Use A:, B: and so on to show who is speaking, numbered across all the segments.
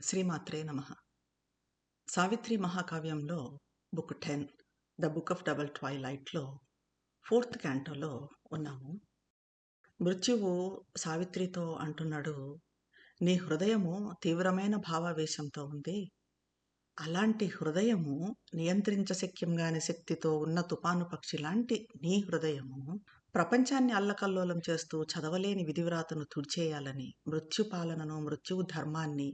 A: శ్రీమాత్రే నమ. Savitri మహాకావ్యంలో book ten the book of double ట్వైలైట్లో fourth క్యాంటోలో ఉన్నాము. మృత్యువు సావిత్రితో అంటున్నాడు నీ హృదయము తీవ్రమైన భావావేశంతో ఉంది. అలాంటి హృదయము నియంత్రించశక్యంగాని శక్తితో ఉన్న తుపాను పక్షి లాంటి నీ హృదయము ప్రపంచాన్ని అల్లకల్లోలం చేస్తూ చదవలేని విధివ్రాతను తుడిచేయాలని మృత్యుపాలనను మృత్యువు ధర్మాన్ని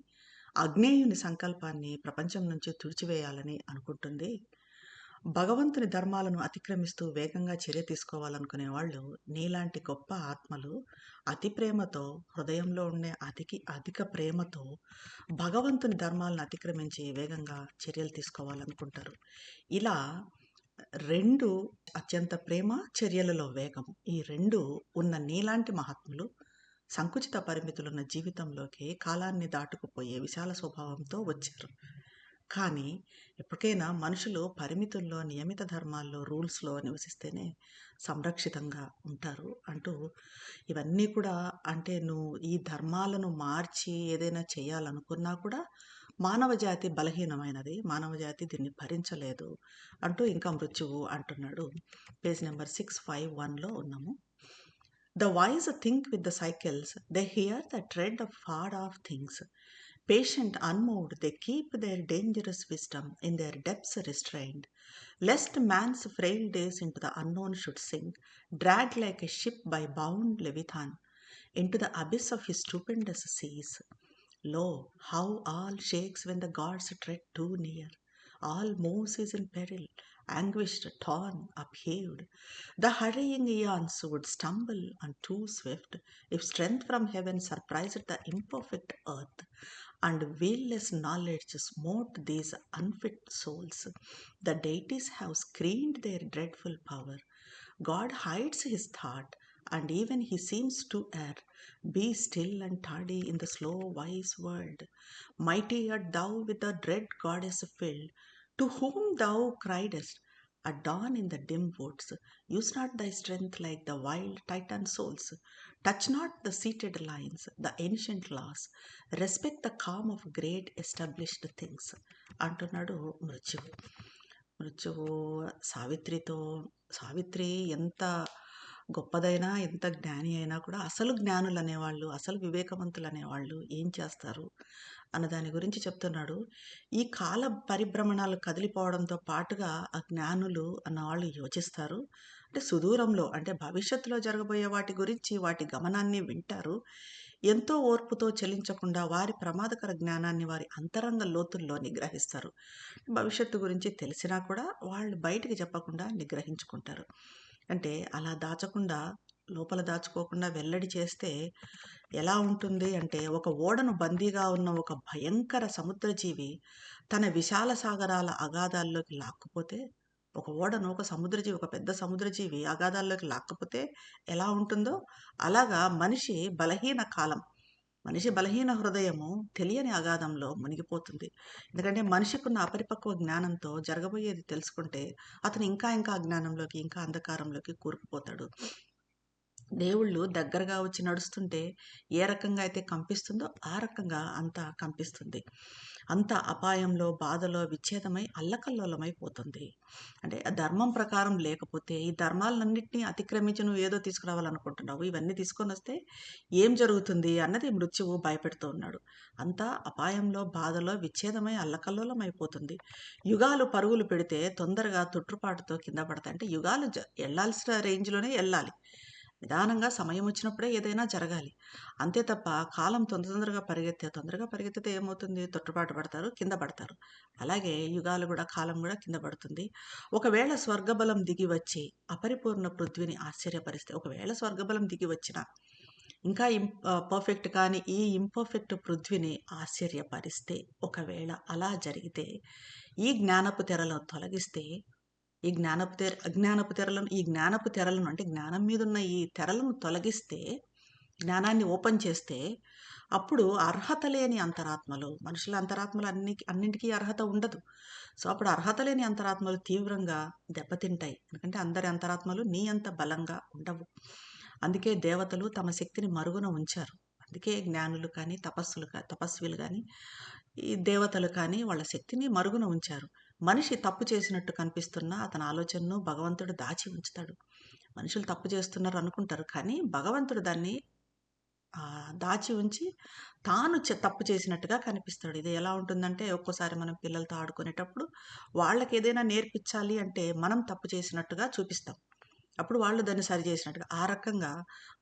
A: అగ్నేయుని సంకల్పాన్ని ప్రపంచం నుంచి తుడిచివేయాలని అనుకుంటుంది. భగవంతుని ధర్మాలను అతిక్రమిస్తూ వేగంగా చర్య తీసుకోవాలనుకునే వాళ్ళు నీలాంటి గొప్ప ఆత్మలు అతి ప్రేమతో హృదయంలో ఉండే అతికి అధిక ప్రేమతో భగవంతుని ధర్మాలను అతిక్రమించి వేగంగా చర్యలు తీసుకోవాలనుకుంటారు. ఇలా రెండు అత్యంత ప్రేమ చర్యలలో వేగం ఈ రెండు ఉన్న నీలాంటి మహాత్ములు సంకుచిత పరిమితులున్న జీవితంలోకి కాలాన్ని దాటుకుపోయే విశాల స్వభావంతో వచ్చారు. కానీ ఎప్పటికైనా మనుషులు పరిమితుల్లో నియమిత ధర్మాల్లో రూల్స్లో నివసిస్తేనే సంరక్షితంగా ఉంటారు అంటూ ఇవన్నీ కూడా అంటే నువ్వు ఈ ధర్మాలను మార్చి ఏదైనా చేయాలనుకున్నా కూడా మానవ జాతి బలహీనమైనది మానవ జాతి దీన్ని భరించలేదు అంటూ ఇంకా మృత్యువు అంటున్నాడు. పేజ్ నెంబర్ సిక్స్ ఫైవ్ వన్లో ఉన్నాము. The wise think with the cycles, they hear the tread of far off things. Patient, unmoved, they keep their dangerous wisdom in their depths restrained, lest man's frail days into the unknown should sink, dragged like a ship by bound Leviathan into the abyss of his stupendous seas. Lo, how all shakes when the gods tread too near. All moves is in peril, anguished, torn, upheaved. The hurrying eons would stumble on too swift if strength from heaven surprised the imperfect earth, and will-less knowledge smote these unfit souls. The deities have screened their dreadful power. God hides his thought, and even he seems to err. Be still and tardy in the slow, wise world. Mighty art thou with the dread goddess filled, to whom thou criedest at dawn in the dim woods. Use not thy strength like the wild Titan souls. Touch not the seated lines, the ancient laws. Respect the calm of great established things. అంటున్నాడు మృత్యువు మృత్యువు సావిత్రితో సావిత్రి ఎంత గొప్పదైనా ఎంత జ్ఞాని అయినా కూడా అసలు జ్ఞానులు అనేవాళ్ళు అసలు వివేకవంతులు అనేవాళ్ళు ఏం చేస్తారు అన్న దాని గురించి చెప్తున్నాడు. ఈ కాల పరిభ్రమణాలు కదిలిపోవడంతో పాటుగా ఆ జ్ఞానులు అన్న వాళ్ళు యోచిస్తారు. అంటే సుదూరంలో అంటే భవిష్యత్తులో జరగబోయే వాటి గురించి వాటి గమనాన్ని వింటారు. ఎంతో ఓర్పుతో చెల్లించకుండా వారి ప్రమాదకర జ్ఞానాన్ని వారి అంతరంగ లోతుల్లో నిగ్రహిస్తారు. భవిష్యత్తు గురించి తెలిసినా కూడా వాళ్ళు బయటికి చెప్పకుండా నిగ్రహించుకుంటారు. అంటే అలా దాచకుండా లోపల దాచుకోకుండా వెల్లడి చేస్తే ఎలా ఉంటుంది అంటే ఒక ఓడను బందీగా ఉన్న ఒక భయంకర సముద్రజీవి తన విశాల సాగరాల అగాధాల్లోకి లాక్కుపోతే ఒక ఓడను ఒక సముద్రజీవి ఒక పెద్ద సముద్రజీవి అగాధాల్లోకి లాక్కపోతే ఎలా ఉంటుందో అలాగా మనిషి బలహీన కాలం మనిషి బలహీన హృదయము తెలియని అగాధంలో మునిగిపోతుంది. ఎందుకంటే మనిషికున్న అపరిపక్వ జ్ఞానంతో జరగబోయేది తెలుసుకుంటే అతను ఇంకా ఇంకా అజ్ఞానంలోకి ఇంకా అంధకారంలోకి కూరుకుపోతాడు. దేవుళ్ళు దగ్గరగా వచ్చి నడుస్తుంటే ఏ రకంగా అయితే కంపిస్తుందో ఆ రకంగా అంత కంపిస్తుంది. అంత అపాయంలో బాధలో విచ్ఛేదమై అల్లకల్లోలమైపోతుంది అంటే ధర్మం ప్రకారం లేకపోతే ఈ ధర్మాలన్నింటినీ అతిక్రమించి నువ్వు ఏదో తీసుకురావాలనుకుంటున్నావు ఇవన్నీ తీసుకొని వస్తే ఏం జరుగుతుంది అన్నది మృత్యువు భయపెడుతూ ఉన్నాడు. అంతా అపాయంలో బాధలో విచ్ఛేదమై అల్లకల్లోలమైపోతుంది యుగాలు పరుగులు పెడితే తొందరగా తొట్టుపాటుతో కింద పడతాయి. అంటే యుగాలు వెళ్ళాల్సిన రేంజ్లోనే వెళ్ళాలి. నిదానంగా సమయం వచ్చినప్పుడే ఏదైనా జరగాలి. అంతే తప్ప కాలం తొందర తొందరగా పరిగెత్తే తొందరగా పరిగెత్తితే ఏమవుతుంది? తొట్టుబాటు పడతారు కింద పడతారు. అలాగే యుగాలు కూడా కాలం కూడా కింద పడుతుంది. ఒకవేళ స్వర్గబలం దిగి వచ్చి అపరిపూర్ణ పృథ్వీని ఆశ్చర్యపరిస్తే ఒకవేళ స్వర్గబలం దిగి వచ్చిన ఇంకా ఇం పర్ఫెక్ట్ కానీ ఈ ఇంపర్ఫెక్ట్ పృథ్వీని ఆశ్చర్యపరిస్తే ఒకవేళ అలా జరిగితే ఈ జ్ఞానపు తెరలో తొలగిస్తే ఈ జ్ఞానపు తెర అజ్ఞానపు తెరలను ఈ జ్ఞానపు తెరలను అంటే జ్ఞానం మీద ఉన్న ఈ తెరలను తొలగిస్తే జ్ఞానాన్ని ఓపెన్ చేస్తే అప్పుడు అర్హత లేని అంతరాత్మలు మనుషుల అంతరాత్మలు అన్ని అన్నింటికీ అర్హత ఉండదు. సో అప్పుడు అర్హత లేని అంతరాత్మలు తీవ్రంగా దెబ్బతింటాయి. ఎందుకంటే అందరి అంతరాత్మలు నీ అంత బలంగా ఉండవు. అందుకే దేవతలు తమ శక్తిని మరుగున ఉంచారు. అందుకే జ్ఞానులు కానీ తపస్సులు కా తపస్విలు కానీ ఈ దేవతలు కానీ వాళ్ళ శక్తిని మరుగున ఉంచారు. మనిషి తప్పు చేసినట్టు కనిపిస్తున్నా అతని ఆలోచనను భగవంతుడు దాచి ఉంచుతాడు. మనుషులు తప్పు చేస్తున్నారు అనుకుంటారు. కానీ భగవంతుడు దాన్ని దాచి ఉంచి తాను తప్పు చేసినట్టుగా కనిపిస్తాడు. ఇది ఎలా ఉంటుందంటే ఒక్కోసారి మనం పిల్లలతో ఆడుకునేటప్పుడు వాళ్ళకి ఏదైనా నేర్పించాలి అంటే మనం తప్పు చేసినట్టుగా చూపిస్తాం. అప్పుడు వాళ్ళు దాన్ని సరి చేసినట్టుగా. ఆ రకంగా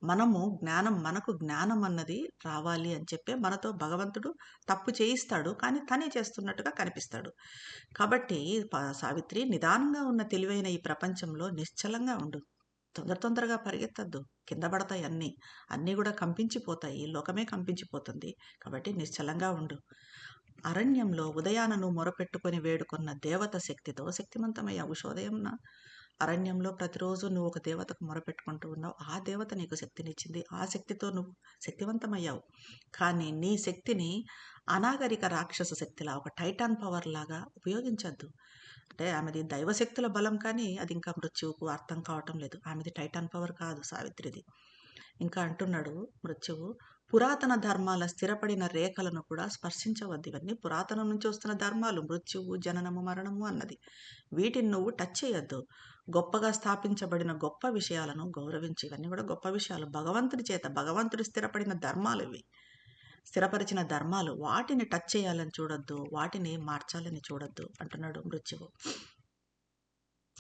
A: మనము జ్ఞానం మనకు జ్ఞానం అన్నది రావాలి అని చెప్పే మనతో భగవంతుడు తప్పు చేయిస్తాడు. కానీ తనే చేస్తున్నట్టుగా కనిపిస్తాడు. కాబట్టి సావిత్రి నిదానంగా ఉన్న తెలివైన ఈ ప్రపంచంలో నిశ్చలంగా ఉండు. తొందర తొందరగా పరిగెత్తద్దు కింద పడతాయి అన్నీ. అన్నీ కూడా కంపించిపోతాయి. లోకమే కంపించిపోతుంది. కాబట్టి నిశ్చలంగా ఉండు. అరణ్యంలో ఉదయానను మొరపెట్టుకొని వేడుకున్న దేవత శక్తితో శక్తిమంతమయ్యావు. ఉషోదయంన అరణ్యంలో ప్రతిరోజు నువ్వు ఒక దేవతకు మొరపెట్టుకుంటూ ఉన్నావు. ఆ దేవత నీకు శక్తినిచ్చింది. ఆ శక్తితో నువ్వు శక్తివంతమయ్యావు. కానీ నీ శక్తిని అనాగరిక రాక్షస శక్తిలా ఒక టైటాన్ పవర్ లాగా ఉపయోగించద్దు అంటే ఆమెది దైవశక్తుల బలం కానీ అది ఇంకా మృత్యువుకు అర్థం కావటం లేదు. ఆమెది టైటాన్ పవర్ కాదు సావిత్రిది. ఇంకా అంటున్నాడు మృత్యువు పురాతన ధర్మాల స్థిరపడిన రేఖలను కూడా స్పర్శించవద్దు. ఇవన్నీ పురాతనం నుంచి వస్తున్న ధర్మాలు. మృత్యువు, జననము, మరణము అన్నది. వీటిని నువ్వు టచ్ చేయొద్దు. గొప్పగా స్థాపించబడిన గొప్ప విషయాలను గౌరవించి ఇవన్నీ కూడా గొప్ప విషయాలు. భగవంతుడి చేత భగవంతుడు స్థిరపడిన ధర్మాలు ఇవి. స్థిరపరిచిన ధర్మాలు. వాటిని టచ్ చేయాలని చూడొద్దు. వాటిని మార్చాలని చూడొద్దు అంటున్నాడు మృత్యువు.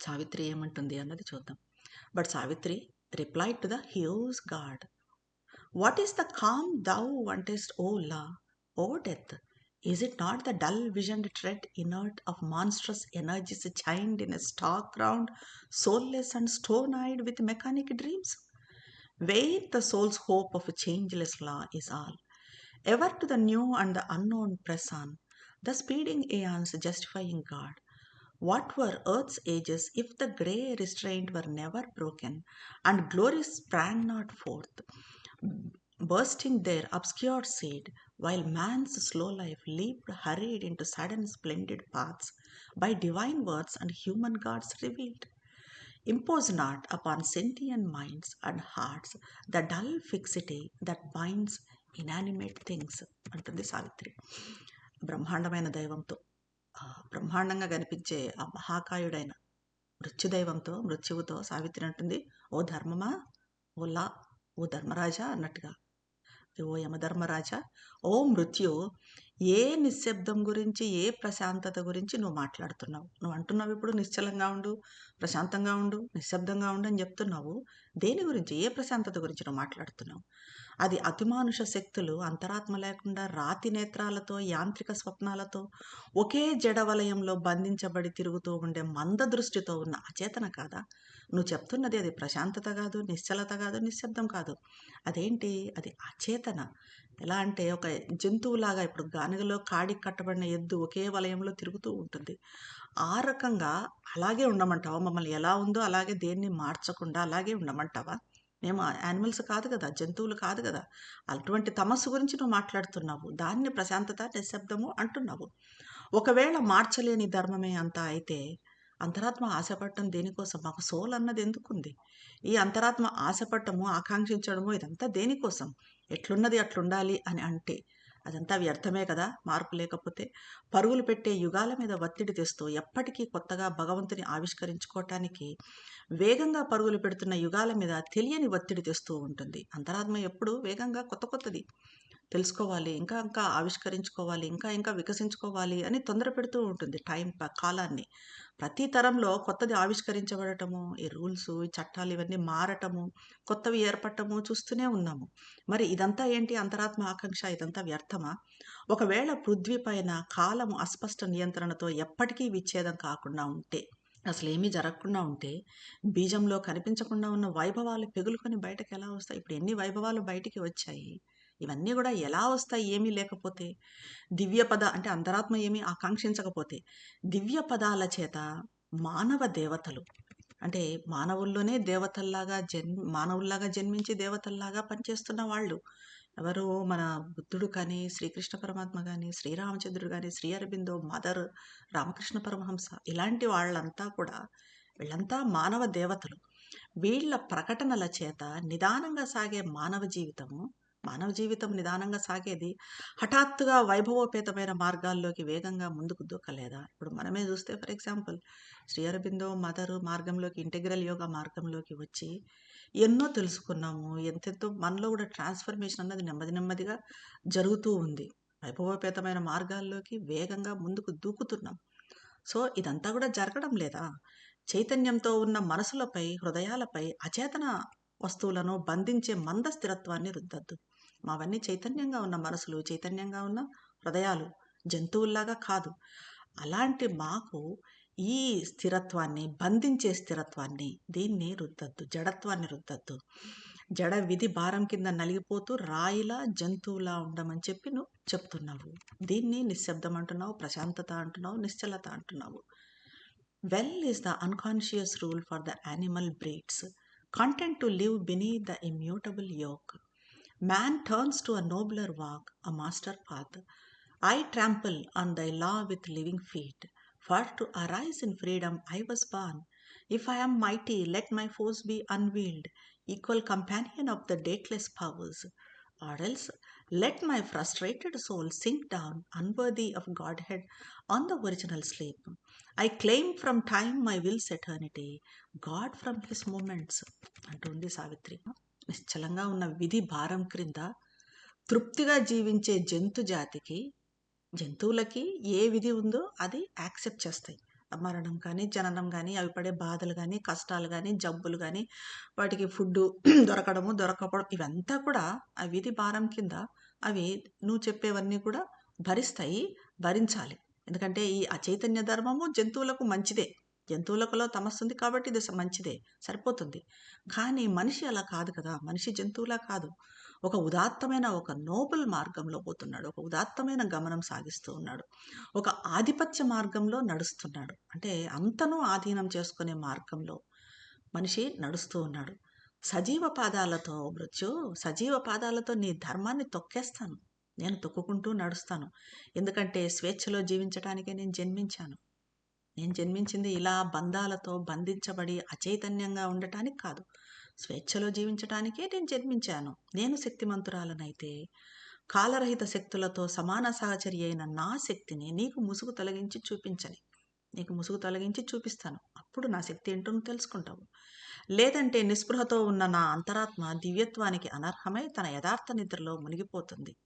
A: సావిత్రి ఏమంటుంది అన్నది చూద్దాం. But Savitri reply to the huge god. What is the calm thou wantest, O La, O death? Is it not the dull visioned tread inert of monstrous energies chained in a stark ground, soulless and stone eyed with mechanic dreams? Vain the soul's hope of a changeless law is all. Ever to the new and the unknown press on, the speeding aeons justifying God. What were earth's ages if the grey restraint were never broken and glory sprang not forth? Bursting their obscured seed, while man's slow life leaped hurried into sudden splendid paths by divine words and human gods revealed? Impose not upon sentient minds and hearts the dull fixity that binds inanimate things అంటుంది సావిత్రి బ్రహ్మాండమైన దైవంతో ఆ బ్రహ్మాండంగా కనిపించే ఆ మహాకాయుడైన మృత్యుదైవంతో మృత్యువుతో సావిత్రి అంటుంది ఓ ధర్మమా ఓ లా ఓ ధర్మరాజా అన్నట్టుగా. ఓ యమధర్మరాజా ఓ మృత్యు. ఏ నిశ్శబ్దం గురించి ఏ ప్రశాంతత గురించి నువ్వు మాట్లాడుతున్నావు? నువ్వు అంటున్నావు ఇప్పుడు నిశ్చలంగా ఉండు ప్రశాంతంగా ఉండు నిశ్శబ్దంగా ఉండు అని చెప్తున్నావు. దేని గురించి? ఏ ప్రశాంతత గురించి నువ్వు మాట్లాడుతున్నావు? అది అతిమానుష శక్తులు అంతరాత్మ లేకుండా రాతి నేత్రాలతో యాంత్రిక స్వప్నాలతో ఒకే జడ వలయంలో బంధించబడి తిరుగుతూ ఉండే మంద దృష్టితో ఉన్న అచేతన కాదా? నువ్వు చెప్తున్నది అది ప్రశాంతత కాదు నిశ్చలత కాదు నిశ్శబ్దం కాదు. అదేంటి? అది అచేతన. ఎలా అంటే ఒక జంతువులాగా ఇప్పుడు గానుగలో కాడికి కట్టబడిన ఎద్దు ఒకే వలయంలో తిరుగుతూ ఉంటుంది. ఆ రకంగా అలాగే ఉండమంటావా? మమ్మల్ని ఎలా ఉందో అలాగే దేన్ని మార్చకుండా అలాగే ఉండమంటావా? మేము యానిమల్స్ కాదు కదా జంతువులు కాదు కదా. అటువంటి తమస్సు గురించి నువ్వు మాట్లాడుతున్నావు. దాన్ని ప్రశాంతత నిశ్శబ్దము అంటున్నావు. ఒకవేళ మార్చలేని ధర్మమే అంతా అయితే అంతరాత్మ ఆశపడటం దేనికోసం? మాకు సోల్ అన్నది ఎందుకుంది? ఈ అంతరాత్మ ఆశపడటము ఆకాంక్షించడము ఇదంతా దేనికోసం? ఎట్లున్నది అట్లుండాలి అని అంటే అదంతా వ్యర్థమే కదా మార్పు లేకపోతే. పరుగులు పెట్టే యుగాల మీద ఒత్తిడి తెస్తూ ఎప్పటికీ కొత్తగా భగవంతుని ఆవిష్కరించుకోవటానికి వేగంగా పరుగులు పెడుతున్న యుగాల మీద తెలియని ఒత్తిడి తెస్తూ ఉంటుంది. అంతరాత్మ ఎప్పుడు వేగంగా కొత్త కొత్తది. తెలుసుకోవాలి ఇంకా ఇంకా ఆవిష్కరించుకోవాలి ఇంకా ఇంకా వికసించుకోవాలి అని తొందర పెడుతూ ఉంటుంది టైం కాలాన్ని. ప్రతి తరంలో కొత్తది ఆవిష్కరించబడటము ఈ రూల్స్ ఈ చట్టాలు ఇవన్నీ మారటము కొత్తవి ఏర్పడటము చూస్తూనే ఉన్నాము. మరి ఇదంతా ఏంటి? అంతరాత్మ ఆకాంక్ష ఇదంతా వ్యర్థమా? ఒకవేళ పృథ్వీ పైన కాలము అస్పష్ట నియంత్రణతో ఎప్పటికీ విచ్ఛేదం కాకుండా ఉంటే అసలు ఏమీ జరగకుండా ఉంటే బీజంలో కనిపించకుండా ఉన్న వైభవాలు పెగులుకొని బయటకు ఎలా వస్తాయి? ఇప్పుడు ఎన్ని వైభవాలు బయటికి వచ్చాయి? ఇవన్నీ కూడా ఎలా వస్తాయి ఏమీ లేకపోతే? దివ్యపద అంటే అంతరాత్మ ఏమీ ఆకాంక్షించకపోతే? దివ్య పదాల చేత మానవ దేవతలు అంటే మానవుల్లోనే దేవతల్లాగా జన్ మానవుల్లాగా జన్మించి దేవతల్లాగా పనిచేస్తున్న వాళ్ళు ఎవరు మన బుద్ధుడు కానీ శ్రీకృష్ణ పరమాత్మ కానీ శ్రీరామచంద్రుడు కానీ శ్రీ అరబిందో మదర్ రామకృష్ణ పరమహంస ఇలాంటి వాళ్ళంతా కూడా వీళ్ళంతా మానవ దేవతలు. వీళ్ళ ప్రకటనల చేత నిదానంగా సాగే మానవ జీవితము మానవ జీవితం నిదానంగా సాగేది హఠాత్తుగా వైభవోపేతమైన మార్గాల్లోకి వేగంగా ముందుకు దూకలేదా ఇప్పుడు మనమే చూస్తే for example Shri Aurobindo mother మార్గంలోకి ఇంటెగ్రల్ యోగా మార్గంలోకి వచ్చి ఎన్నో తెలుసుకున్నాము. ఎంతెంతో మనలో కూడా ట్రాన్స్ఫర్మేషన్ అన్నది నెమ్మది నెమ్మదిగా జరుగుతూ ఉంది. వైభవోపేతమైన మార్గాల్లోకి వేగంగా ముందుకు దూకుతున్నాం. సో ఇదంతా కూడా జరగడం లేదా? చైతన్యంతో ఉన్న మనసులపై హృదయాలపై అచేతన వస్తువులను బంధించే మంద స్థిరత్వాన్ని రుద్దద్దు. మావన్నీ చైతన్యంగా ఉన్న మనసులు చైతన్యంగా ఉన్న హృదయాలు జంతువుల్లాగా కాదు. అలాంటి మాకు ఈ స్థిరత్వాన్ని బంధించే స్థిరత్వాన్ని దీన్ని రుద్దద్దు జడత్వాన్ని రుద్దద్దు. జడ విధి భారం కింద నలిగిపోతూ రాయిలా జంతువులా ఉండమని చెప్పి నువ్వు చెప్తున్నావు. దీన్ని నిశ్శబ్దం అంటున్నావు ప్రశాంతత అంటున్నావు నిశ్చలత అంటున్నావు. Well is the unconscious rule for the animal breeds content to live beneath the immutable yoke Man turns to a nobler walk, a master path. I trample on thy law with living feet, for to arise in freedom I was born. If I am mighty, let my force be unveiled, equal companion of the dateless powers. Or else, let my frustrated soul sink down, unworthy of Godhead, on the original sleep. I claim from time my will's eternity, God from his moments. అంటుంది సావిత్రి నిశ్చలంగా ఉన్న విధి భారం క్రింద తృప్తిగా జీవించే జంతు జాతికి జంతువులకి ఏ విధి ఉందో అది యాక్సెప్ట్ చేస్తాయి. మరణం కానీ జననం కానీ అవి పడే బాధలు కానీ కష్టాలు కానీ జబ్బులు కానీ వాటికి ఫుడ్ దొరకడము దొరకపోవడం ఇవంతా కూడా ఆ విధి భారం కింద అవి నువ్వు చెప్పేవన్నీ కూడా భరిస్తాయి భరించాలి. ఎందుకంటే ఈ అచైతన్య ధర్మము జంతువులకు మంచిదే. జంతువులకులో తమస్సుంది కాబట్టి ఇది మంచిదే సరిపోతుంది. కానీ మనిషి అలా కాదు కదా మనిషి జంతువులా కాదు. ఒక ఉదాత్తమైన ఒక నోబుల్ మార్గంలో పోతున్నాడు ఒక ఉదాత్తమైన గమనం సాగిస్తూ ఉన్నాడు ఒక ఆధిపత్య మార్గంలో నడుస్తున్నాడు. అంటే అంతను ఆధీనం చేసుకునే మార్గంలో మనిషి నడుస్తూ ఉన్నాడు. సజీవ పాదాలతో మృత్యు సజీవ పాదాలతో నీ ధర్మాన్ని తొక్కేస్తాను. నేను తొక్కుకుంటూ నడుస్తాను. ఎందుకంటే స్వేచ్ఛలో జీవించడానికే నేను జన్మించాను. నేను జన్మించింది ఇలా బంధాలతో బంధించబడి అచైతన్యంగా ఉండటానికి కాదు. స్వేచ్ఛలో జీవించటానికే నేను జన్మించాను. నేను శక్తిమంతురాలనైతే కాలరహిత శక్తులతో సమాన సహచరి అయిన నా శక్తిని నీకు ముసుగు తొలగించి చూపించని నీకు ముసుగు తొలగించి చూపిస్తాను. అప్పుడు నా శక్తి ఏంటో తెలుసుకుంటావు. లేదంటే నిస్పృహతో ఉన్న నా అంతరాత్మ దివ్యత్వానికి అనర్హమై తన యథార్థ నిద్రలో మునిగిపోతుంది.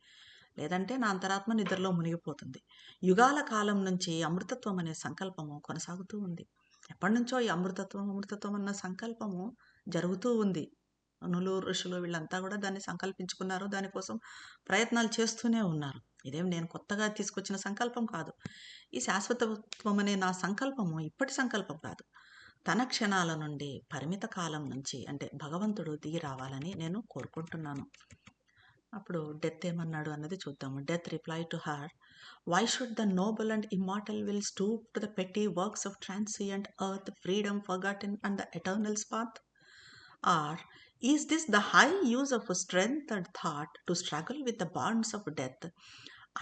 A: లేదంటే నా అంతరాత్మ నిద్రలో మునిగిపోతుంది. యుగాల కాలం నుంచి అమృతత్వం అనే సంకల్పము కొనసాగుతూ ఉంది. ఎప్పటి నుంచో ఈ అమృతత్వం అమృతత్వం అన్న సంకల్పము జరుగుతూ ఉంది. అనులు ఋషులు వీళ్ళంతా కూడా దాన్ని సంకల్పించుకున్నారు. దానికోసం ప్రయత్నాలు చేస్తూనే ఉన్నారు. ఇదేం నేను కొత్తగా తీసుకొచ్చిన సంకల్పం కాదు. ఈ శాశ్వతత్వం అనే నా సంకల్పము ఇప్పటి సంకల్పం కాదు. తన క్షణాల నుండి పరిమిత కాలం నుంచి అంటే భగవంతుడు దిగి రావాలని నేను కోరుకుంటున్నాను. అప్పుడు డెత్ ఏమన్నాడు అన్నది చూద్దాము. Death reply to her. Why should the noble and immortal will stoop to the petty works of transient earth freedom forgotten and the eternal path or is this the high use of strength and thought to struggle with the bonds of death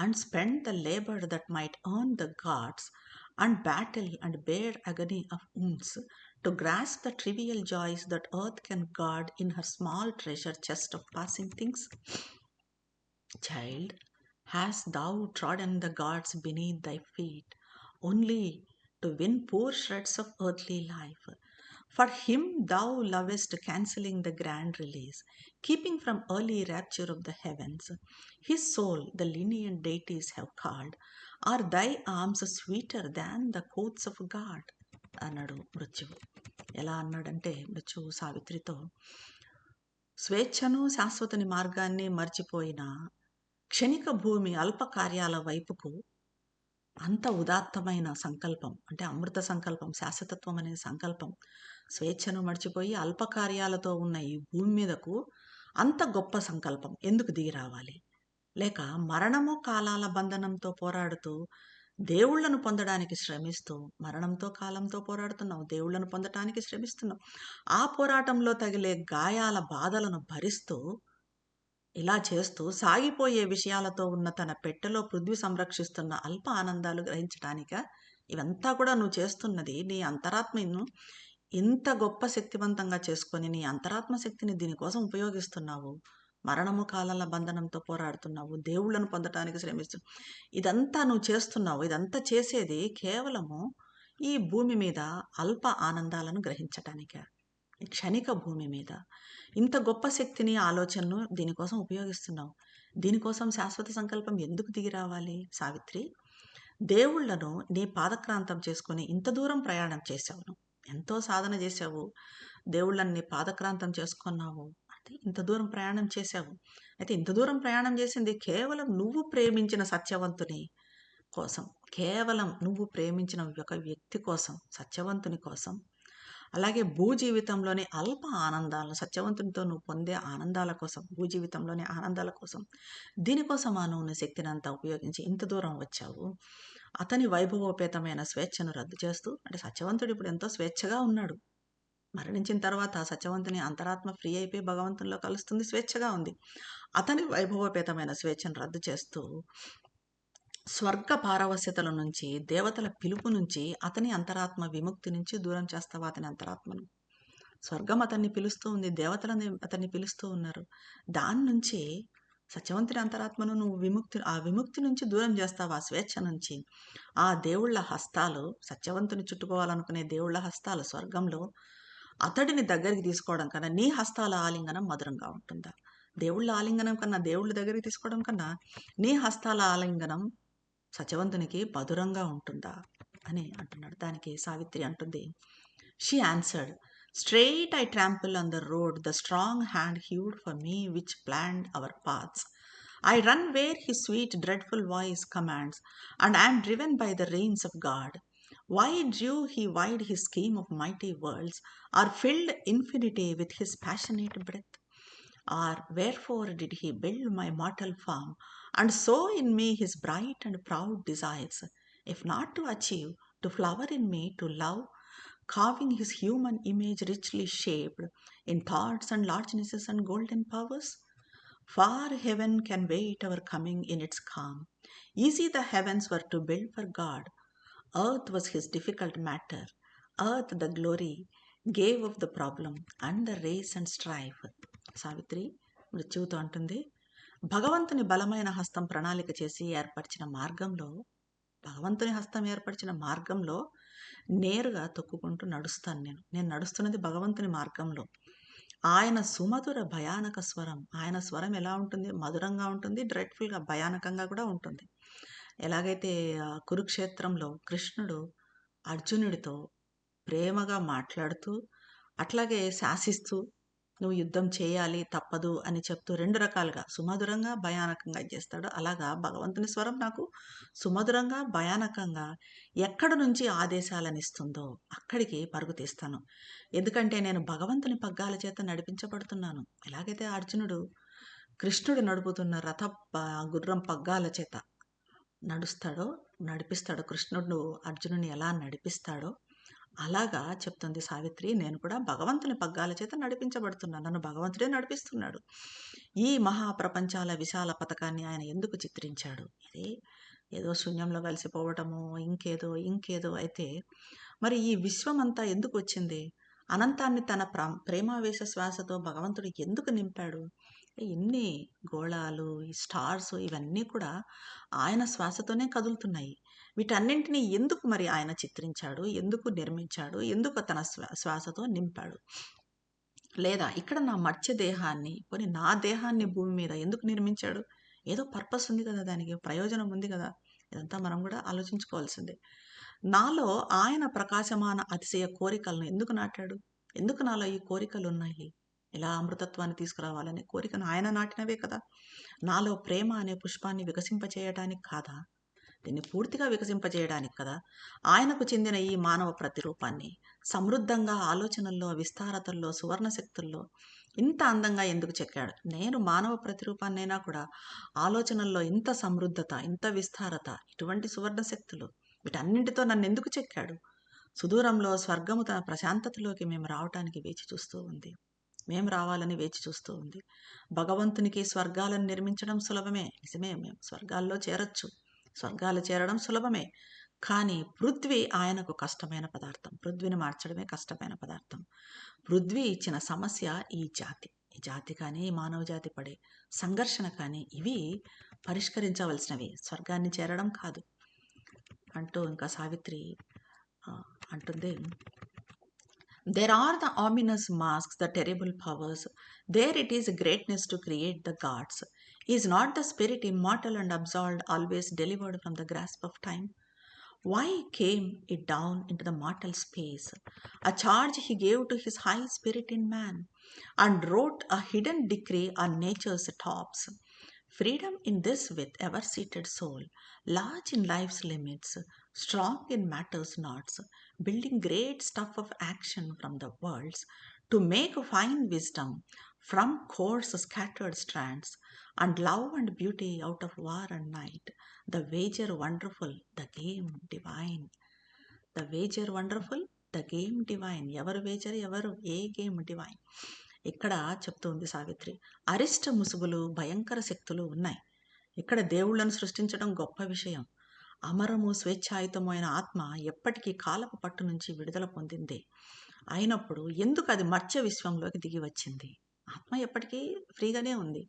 A: and spend the labour that might earn the gods and battle and bear agony of wounds to grasp the trivial joys that earth can guard in her small treasure chest of passing things? Child, hast thou trodden the gods beneath thy feet only to win poor shreds of earthly life? For him thou lovest cancelling the grand release, keeping from early rapture of the heavens. His soul the lenient deities have called, are thy arms sweeter than the courts of God? అన్నాడు మృత్యువు ఎలా అన్నాడంటే మృత్యువు సావిత్రితో స్వేచ్ఛను శాశ్వతని మార్గాన్ని మర్చిపోయిన క్షణిక భూమి అల్ప కార్యాల వైపుకు అంత ఉదాత్తమైన సంకల్పం అంటే అమృత సంకల్పం శాశ్వతత్వం అనే సంకల్పం స్వేచ్ఛను మర్చిపోయి అల్ప కార్యాలతో ఉన్న ఈ భూమి మీదకు అంత గొప్ప సంకల్పం ఎందుకు దిగి రావాలి? లేక మరణము కాలాల బంధనంతో పోరాడుతూ దేవుళ్ళను పొందడానికి శ్రమిస్తూ మరణంతో కాలంతో పోరాడుతున్నావు దేవుళ్ళను పొందడానికి శ్రమిస్తున్నావు ఆ పోరాటంలో తగిలే గాయాల బాధలను భరిస్తూ ఇలా చేస్తూ సాగిపోయే విషయాలతో ఉన్న తన పెట్టెలో పృథ్వీ సంరక్షిస్తున్న అల్ప ఆనందాలు గ్రహించడానిక ఇవంతా కూడా నువ్వు చేస్తున్నది నీ అంతరాత్మను ఇంత గొప్ప శక్తివంతంగా చేసుకొని నీ అంతరాత్మ శక్తిని దీనికోసం ఉపయోగిస్తున్నావు. మరణము కాలాల బంధనంతో పోరాడుతున్నావు. దేవుళ్ళను పొందటానికి శ్రమిస్తున్నావు ఇదంతా నువ్వు చేస్తున్నావు. ఇదంతా చేసేది కేవలము ఈ భూమి మీద అల్ప ఆనందాలను గ్రహించటానికే. క్షణిక భూమి మీద. ఇంత గొప్ప శక్తిని ఆలోచనను దీనికోసం ఉపయోగిస్తున్నావు. దీనికోసం శాశ్వత సంకల్పం ఎందుకు దిగి రావాలి? సావిత్రి దేవుళ్ళను నీ పాదక్రాంతం చేసుకొని ఇంత దూరం ప్రయాణం చేసావు ఎంతో సాధన చేసావు దేవుళ్ళని నీ పాదక్రాంతం చేసుకున్నావు. అంటే ఇంత దూరం ప్రయాణం చేసావు అయితే ఇంత దూరం ప్రయాణం చేసింది కేవలం నువ్వు ప్రేమించిన సత్యవంతుని కోసం. కేవలం నువ్వు ప్రేమించిన ఒక వ్యక్తి కోసం సత్యవంతుని కోసం. అలాగే భూజీవితంలోని అల్ప ఆనందాలను సత్యవంతునితో నువ్వు పొందే ఆనందాల కోసం భూజీవితంలోని ఆనందాల కోసం దీనికోసమా నువ్వు శక్తిని అంతా ఉపయోగించి ఇంత దూరం వచ్చావు. అతని వైభవోపేతమైన స్వేచ్ఛను రద్దు చేస్తూ అంటే సత్యవంతుడు ఇప్పుడు ఎంతో స్వేచ్ఛగా ఉన్నాడు. మరణించిన తర్వాత సత్యవంతుని అంతరాత్మ ఫ్రీ అయిపోయి భగవంతునిలో కలుస్తుంది స్వేచ్ఛగా ఉంది. అతని వైభవోపేతమైన స్వేచ్ఛను రద్దు చేస్తూ స్వర్గ పారవశ్యతల నుంచి దేవతల పిలుపు నుంచి అతని అంతరాత్మ విముక్తి నుంచి దూరం చేస్తావా అతని అంతరాత్మను? స్వర్గం అతన్ని పిలుస్తూ ఉంది దేవతలని అతన్ని పిలుస్తూ ఉన్నారు. దాని నుంచి సత్యవంతుని అంతరాత్మను నువ్వు విముక్తి ఆ విముక్తి నుంచి దూరం చేస్తావా? స్వేచ్ఛ నుంచి. ఆ దేవుళ్ళ హస్తాలు సత్యవంతుని చుట్టుకోవాలనుకునే దేవుళ్ళ హస్తాలు స్వర్గంలో అతడిని దగ్గరికి తీసుకోవడం కన్నా నీ హస్తాల ఆలింగనం మధురంగా ఉంటుందా? దేవుళ్ళ ఆలింగనం కన్నా దేవుళ్ళ దగ్గరికి తీసుకోవడం కన్నా నీ హస్తాల ఆలింగనం సత్యవంతునికి మధురంగా ఉంటుందా? అని అంటున్నాడు. దానికి సావిత్రి అంటుంది. She answered straight I trample on the road the strong hand hewed for me which planned our paths I run where his sweet dreadful voice commands and I am driven by the reins of God. Why drew he wide his scheme of mighty worlds, or filled infinity with his passionate breath? Or wherefore did he build my mortal form, and sow in me his bright and proud desires, if not to achieve, to flower in me, to love, carving his human image richly shaped in thoughts and largenesses and golden powers? Far heaven can wait our coming in its calm. Easy the heavens were to build for God. Earth was his difficult matter. Earth the glory gave of the problem and the race and strife. Savitri మృత్యువుతో అంటుంది. భగవంతుని బలమైన హస్తం ప్రణాళిక చేసి ఏర్పరిచిన మార్గంలో భగవంతుని హస్తం ఏర్పరిచిన మార్గంలో నేరుగా తొక్కుకుంటూ నడుస్తాను నేను. నేను నడుస్తున్నది భగవంతుని మార్గంలో. ఆయన సుమధుర భయానక స్వరం. ఆయన స్వరం ఎలా ఉంటుంది? మధురంగా ఉంటుంది డ్రెడ్ఫుల్గా భయానకంగా కూడా ఉంటుంది. ఎలాగైతే కురుక్షేత్రంలో కృష్ణుడు అర్జునుడితో ప్రేమగా మాట్లాడుతూ అట్లాగే శాసిస్తూ నువ్వు యుద్ధం చేయాలి తప్పదు అని చెప్తూ రెండు రకాలుగా సుమధురంగా భయానకంగా చేస్తాడు. అలాగా భగవంతుని స్వరం నాకు సుమధురంగా భయానకంగా ఎక్కడ నుంచి ఆదేశాలను ఇస్తుందో అక్కడికి పరుగు తీస్తాను. ఎందుకంటే నేను భగవంతుని పగ్గాల చేత నడిపించబడుతున్నాను. ఎలాగైతే అర్జునుడు కృష్ణుడు నడుపుతున్న రథ ప- గుర్రం పగ్గాల చేత నడుస్తాడో నడిపిస్తాడో కృష్ణుడు అర్జునుని ఎలా నడిపిస్తాడో అలాగా చెప్తుంది సావిత్రి. నేను కూడా భగవంతుని పగ్గాల చేత నడిపించబడుతున్నాను. నన్ను భగవంతుడే నడిపిస్తున్నాడు. ఈ మహాప్రపంచాల విశాల పథకాన్ని ఆయన ఎందుకు చిత్రించాడు? ఇది ఏదో శూన్యంలో కలిసిపోవటము ఇంకేదో ఇంకేదో అయితే మరి ఈ విశ్వమంతా ఎందుకు వచ్చింది? అనంతాన్ని తన ప్ర ప్రేమావేశ శ్వాసతో భగవంతుడు ఎందుకు నింపాడు? ఎన్ని గోళాలు ఈ స్టార్స్ ఇవన్నీ కూడా ఆయన శ్వాసతోనే కదులుతున్నాయి. వీటన్నింటినీ ఎందుకు మరి ఆయన చిత్రించాడు? ఎందుకు నిర్మించాడు? ఎందుకు తన శ్వా శ్వాసతో నింపాడు? లేదా ఇక్కడ నా మత్స్య దేహాన్ని కొని నా దేహాన్ని భూమి మీద ఎందుకు నిర్మించాడు? ఏదో పర్పస్ ఉంది కదా దానికి ప్రయోజనం ఉంది కదా? ఇదంతా మనం కూడా ఆలోచించుకోవాల్సిందే. నాలో ఆయన ప్రకాశమాన అతిశయ కోరికలను ఎందుకు నాటాడు? ఎందుకు నాలో ఈ కోరికలు ఉన్నాయి? ఇలా అమృతత్వాన్ని తీసుకురావాలనే కోరికను ఆయన నాటినవే కదా? నాలో ప్రేమ అనే పుష్పాన్ని వికసింపచేయటానికి కాదా? దీన్ని పూర్తిగా వికసింపజేయడానికి కదా? ఆయనకు చెందిన ఈ మానవ ప్రతిరూపాన్ని సమృద్ధంగా ఆలోచనల్లో విస్తారతల్లో సువర్ణ శక్తుల్లో ఇంత అందంగా ఎందుకు చెక్కాడు? నేను మానవ ప్రతిరూపాన్నైనా కూడా ఆలోచనల్లో ఇంత సమృద్ధత ఇంత విస్తారత ఇటువంటి సువర్ణ శక్తులు వీటన్నింటితో నన్ను ఎందుకు చెక్కాడు? సుదూరంలో స్వర్గము తన ప్రశాంతతలోకి మేము రావటానికి వేచి చూస్తూ ఉంది. మేము రావాలని వేచి చూస్తూ ఉంది. భగవంతునికి స్వర్గాలను నిర్మించడం సులభమే. నిజమే మేము స్వర్గాల్లో చేరొచ్చు. స్వర్గాలు చేరడం సులభమే. కానీ పృథ్వీ ఆయనకు కష్టమైన పదార్థం. పృథ్వీని మార్చడమే కష్టమైన పదార్థం. పృథ్వీ ఇచ్చిన సమస్య ఈ జాతి. ఈ జాతి కానీ ఈ మానవ జాతి పడే సంఘర్షణ కానీ ఇవి పరిష్కరించవలసినవి. స్వర్గాన్ని చేరడం కాదు. అంటూ ఇంకా సావిత్రి అంటుంది. There are the ominous masks, the terrible powers there it is greatness to create the gods Is not the spirit immortal and absolved, always delivered from the grasp of time? Why came it down into the mortal space? A charge he gave to his high spirit in man, and wrote a hidden decree on nature's tops. Freedom in this with ever seated soul, large in life's limits, strong in matter's knots, building great stuff of action from the worlds to make fine wisdom from coarse scattered strands, and love and beauty out of war and night. The wager wonderful, the game divine. The wager wonderful the game divine ఎవరు wager ఎవరు ఏ game divine ఇక్కడ చెప్తుంది సావిత్రి అరిష్ట ముసుగులు భయంకర శక్తులు ఉన్నాయి. ఇక్కడ దేవుళ్ళను సృష్టించడం గొప్ప విషయం. అమరము స్వేచ్ఛాయుతమైన ఆత్మ ఎప్పటికీ కాలపు పట్టు నుంచి విడుదల పొందింది. అయినప్పుడు ఎందుకు అది మర్త్య విశ్వంలోకి దిగి వచ్చింది? ఆత్మ ఎప్పటికీ ఫ్రీగానే ఉంది.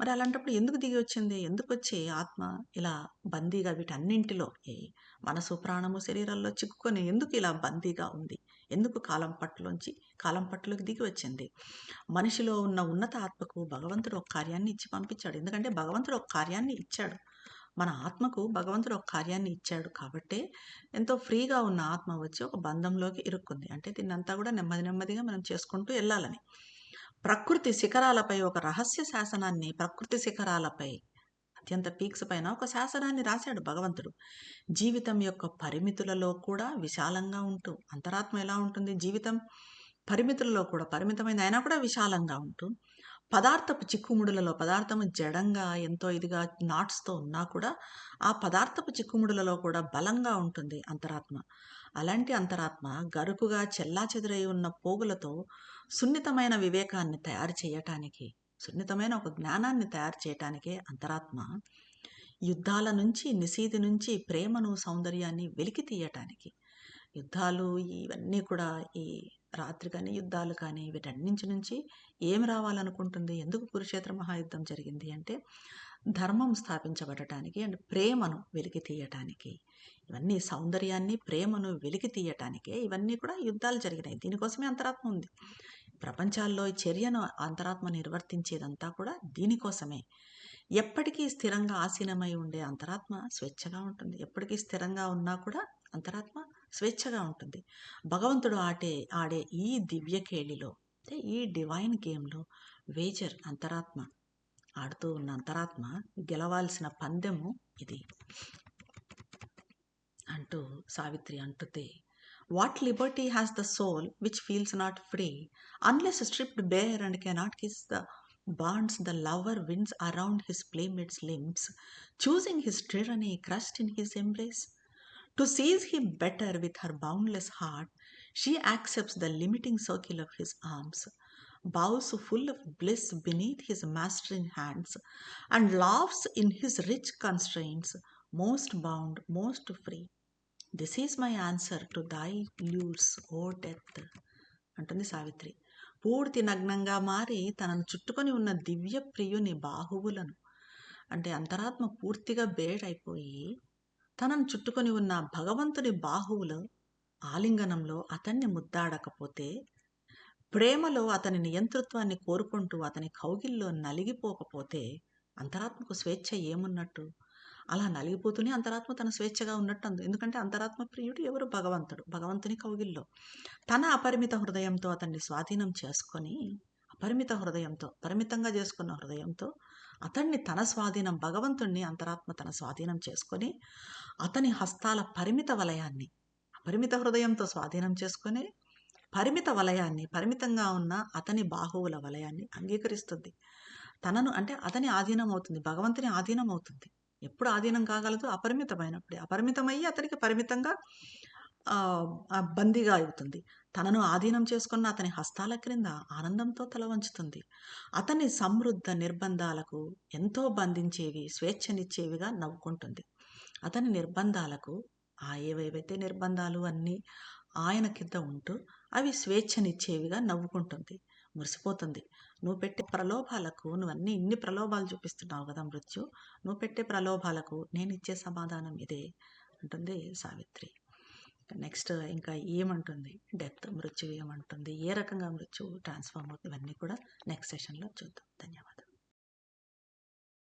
A: మరి అలాంటప్పుడు ఎందుకు దిగి వచ్చింది? ఎందుకు వచ్చి ఆత్మ ఇలా బందీగా వీటన్నింటిలో ఏ మనసు ప్రాణము శరీరాల్లో చిక్కుకొని ఎందుకు ఇలా బందీగా ఉంది? ఎందుకు కాలం పట్టులోంచి కాలం పట్టులోకి దిగి వచ్చింది? మనిషిలో ఉన్న ఉన్నత ఆత్మకు భగవంతుడు ఒక కార్యాన్ని ఇచ్చి పంపించాడు. ఎందుకంటే భగవంతుడు ఒక కార్యాన్ని ఇచ్చాడు. మన ఆత్మకు భగవంతుడు ఒక కార్యాన్ని ఇచ్చాడు కాబట్టే ఎంతో ఫ్రీగా ఉన్న ఆత్మ వచ్చి ఒక బంధంలోకి ఇరుక్కుంది. అంటే దీన్నంతా కూడా నెమ్మది నెమ్మదిగా మనం చేసుకుంటూ వెళ్ళాలని. ప్రకృతి శిఖరాలపై ఒక రహస్య శాసనాన్ని ప్రకృతి శిఖరాలపై అత్యంత పీక్స్ పైన ఒక శాసనాన్ని రాశాడు భగవంతుడు. జీవితం యొక్క పరిమితులలో కూడా విశాలంగా ఉంటూ అంతరాత్మ ఎలా ఉంటుంది? జీవితం పరిమితులలో కూడా పరిమితమైన అయినా కూడా విశాలంగా ఉంటూ పదార్థపు చిక్కుముడులలో పదార్థము జడంగా ఎంతో ఇదిగా నాట్స్తో ఉన్నా కూడా ఆ పదార్థపు చిక్కుముడులలో కూడా బలంగా ఉంటుంది అంతరాత్మ. అలాంటి అంతరాత్మ గరుకుగా చెల్లా ఉన్న పోగులతో సున్నితమైన వివేకాన్ని తయారు చేయటానికి సున్నితమైన ఒక జ్ఞానాన్ని తయారు చేయటానికే అంతరాత్మ యుద్ధాల నుంచి నిశీధి నుంచి ప్రేమను సౌందర్యాన్ని వెలికి తీయటానికి యుద్ధాలు ఇవన్నీ కూడా ఈ రాత్రి కానీ యుద్ధాలు కానీ వీటన్నించి నుంచి ఏమి రావాలనుకుంటుంది? ఎందుకు కురుక్షేత్ర మహాయుద్ధం జరిగింది? అంటే ధర్మం స్థాపించబడటానికి అండ్ ప్రేమను వెలికి తీయటానికి. ఇవన్నీ సౌందర్యాన్ని ప్రేమను వెలికి తీయటానికే ఇవన్నీ కూడా యుద్ధాలు జరిగినాయి. దీనికోసమే అంతరాత్మ ఉంది. ప్రపంచాల్లో ఈ చర్యను అంతరాత్మ నిర్వర్తించేదంతా కూడా దీనికోసమే. ఎప్పటికీ స్థిరంగా ఆసీనమై ఉండే అంతరాత్మ స్వేచ్ఛగా ఉంటుంది. ఎప్పటికీ స్థిరంగా ఉన్నా కూడా అంతరాత్మ స్వేచ్ఛగా ఉంటుంది భగవంతుడు ఆడే ఆడే ఈ దివ్య కేళిలో అంటే ఈ డివైన్ గేమ్లో వేజర్ అంతరాత్మ ఆడుతూ ఉన్న అంతరాత్మ గెలవాల్సిన పందెము ఇది అంటూ Savitri అంటుతే what liberty has the soul which feels not free unless stripped bare and cannot kiss the bonds the lover winds around his playmate's limbs, choosing his tyranny crushed in his embrace. To seize him better with her boundless heart, she accepts the limiting circle of his arms, bows full of bliss beneath his mastering hands, and laughs in his rich constraints, most bound, most free. This is my answer to thy lures, O death. అంటుంది సావిత్రి పూర్తి నగ్నంగా మారి తనను చుట్టుకొని ఉన్న దివ్య ప్రియుని బాహువులను అంటే అంతరాత్మ పూర్తిగా బేడైపోయి తనను చుట్టుకొని ఉన్న భగవంతుని బాహువులు ఆలింగనంలో అతన్ని ముద్దాడకపోతే ప్రేమలో అతని నియంతృత్వాన్ని కోరుకుంటూ అతని కౌగిల్లో నలిగిపోకపోతే అంతరాత్మకు స్వేచ్ఛ ఏమున్నట్టు? అలా నలిగిపోతూనే అంతరాత్మ తన స్వేచ్ఛగా ఉన్నట్టు అందు ఎందుకంటే అంతరాత్మ ప్రియుడు ఎవరు? భగవంతుడు. భగవంతుని కౌగిల్లో. తన అపరిమిత హృదయంతో అతన్ని స్వాధీనం చేసుకొని అపరిమిత హృదయంతో పరిమితంగా చేసుకున్న హృదయంతో అతన్ని తన స్వాధీనం భగవంతుణ్ణి అంతరాత్మ తన స్వాధీనం చేసుకొని అతని హస్తాల పరిమిత వలయాన్ని అపరిమిత హృదయంతో స్వాధీనం చేసుకొని పరిమిత వలయాన్ని పరిమితంగా ఉన్న అతని బాహువుల వలయాన్ని అంగీకరిస్తుంది. తనను అంటే అతని ఆధీనం అవుతుంది భగవంతుని ఆధీనం అవుతుంది ఎప్పుడు ఆధీనం కాగలదు? అపరిమితమైనప్పుడే. అపరిమితమయ్యి అతనికి పరిమితంగా బందీగా అవుతుంది. తనను ఆధీనం చేసుకున్న అతని హస్తాల క్రింద ఆనందంతో తల వంచుతుంది. అతని సమృద్ధ నిర్బంధాలకు ఎంతో బంధించేవి స్వేచ్ఛనిచ్చేవిగా నవ్వుకుంటుంది. అతని నిర్బంధాలకు ఆ ఏవేవైతే నిర్బంధాలు అన్నీ ఆయన కింద ఉంటూ అవి స్వేచ్ఛనిచ్చేవిగా నవ్వుకుంటుంది. మురిసిపోతుంది. నువ్వు పెట్టే ప్రలోభాలకు నువ్వన్నీ ఇన్ని ప్రలోభాలు చూపిస్తున్నావు కదా మృత్యు నువ్వు పెట్టే ప్రలోభాలకు నేను ఇచ్చే సమాధానం ఇదే అంటుంది సావిత్రి. నెక్స్ట్ ఇంకా ఏమంటుంది? డెత్ మృత్యు ఏమంటుంది? ఏ రకంగా మృత్యు ట్రాన్స్ఫార్మ్ అవుతుంది ఇవన్నీ కూడా నెక్స్ట్ సెషన్లో చూద్దాం. ధన్యవాదాలు.